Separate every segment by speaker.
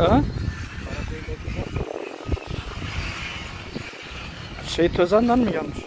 Speaker 1: Ha? Şey Tözen'den mi gelmiş?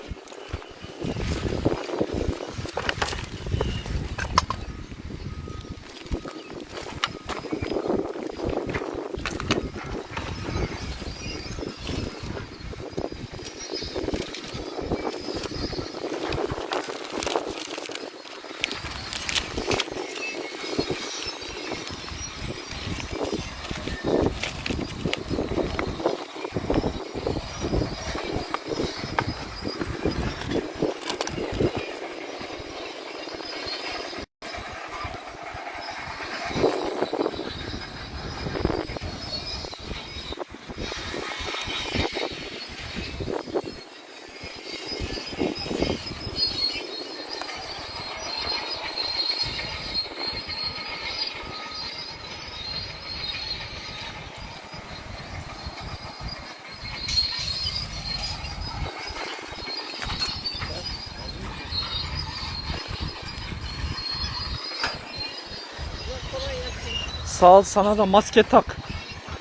Speaker 1: Sağ ol sana da maske tak.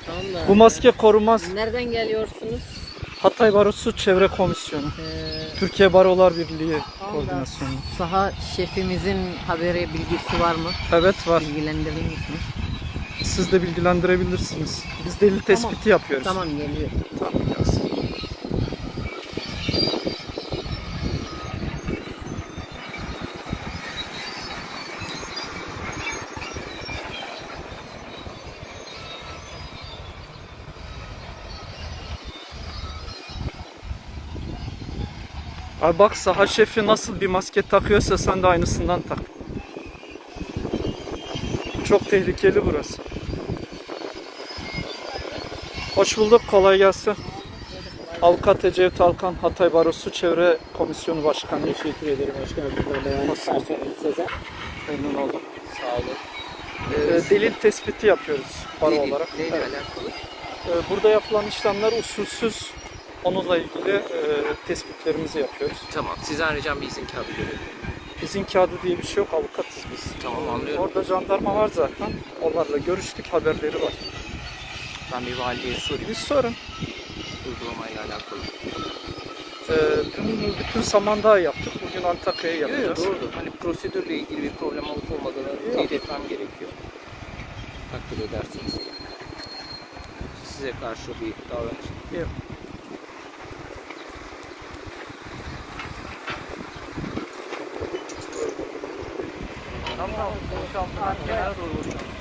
Speaker 2: Tamam da.
Speaker 1: Bu maske korumaz.
Speaker 2: Nereden geliyorsunuz?
Speaker 1: Hatay Barosu Çevre Komisyonu.
Speaker 2: Ee,
Speaker 1: Türkiye Barolar Birliği
Speaker 2: tamam da
Speaker 1: koordinasyonu.
Speaker 2: Saha şefimizin haberi bilgisi var mı?
Speaker 1: Evet var.
Speaker 2: Bilgilendirir misin?
Speaker 1: Siz de bilgilendirebilirsiniz. Biz delil tespiti yapıyoruz.
Speaker 2: Tamam geliyor.
Speaker 1: Tamam gelsin. Abi bak saha şefi nasıl bir maske takıyorsa sen de aynısından tak. Çok tehlikeli burası. Hoş bulduk, kolay gelsin. Avukat Ecevit Alkan, Hatay Barosu Çevre Komisyonu Başkanı.
Speaker 3: Teşekkür ederim.
Speaker 1: Bulduk.
Speaker 3: Sezer.
Speaker 1: Memnun oldum.
Speaker 3: Sağ olun.
Speaker 1: Ee, delil tespiti yapıyoruz baro olarak.
Speaker 3: Neyle
Speaker 1: Evet.
Speaker 3: alakalı?
Speaker 1: Ee, burada yapılan işlemler usulsüz. Onunla ilgili e, tespitlerimizi yapıyoruz.
Speaker 3: Tamam. Sizden ricam bir izin kağıdı görelim.
Speaker 1: İzin kağıdı diye bir şey yok, avukatız biz.
Speaker 3: Tamam anlıyorum.
Speaker 1: Orada jandarma var zaten. Onlarla görüştük, haberleri var.
Speaker 3: Ben bir valiye sorayım.
Speaker 1: Bir sorun.
Speaker 3: Uygulamayla alakalı.
Speaker 1: Ee, dün bütün Samandağ'ı yaptık, bugün Antakya'yı yapacağız.
Speaker 3: doğru. Hani prosedürle ilgili bir problem olup olmadığını teyit etmem gerekiyor. Takdir edersiniz. Size karşı bir davranış.
Speaker 1: Yok. 咱们学校，你来录录。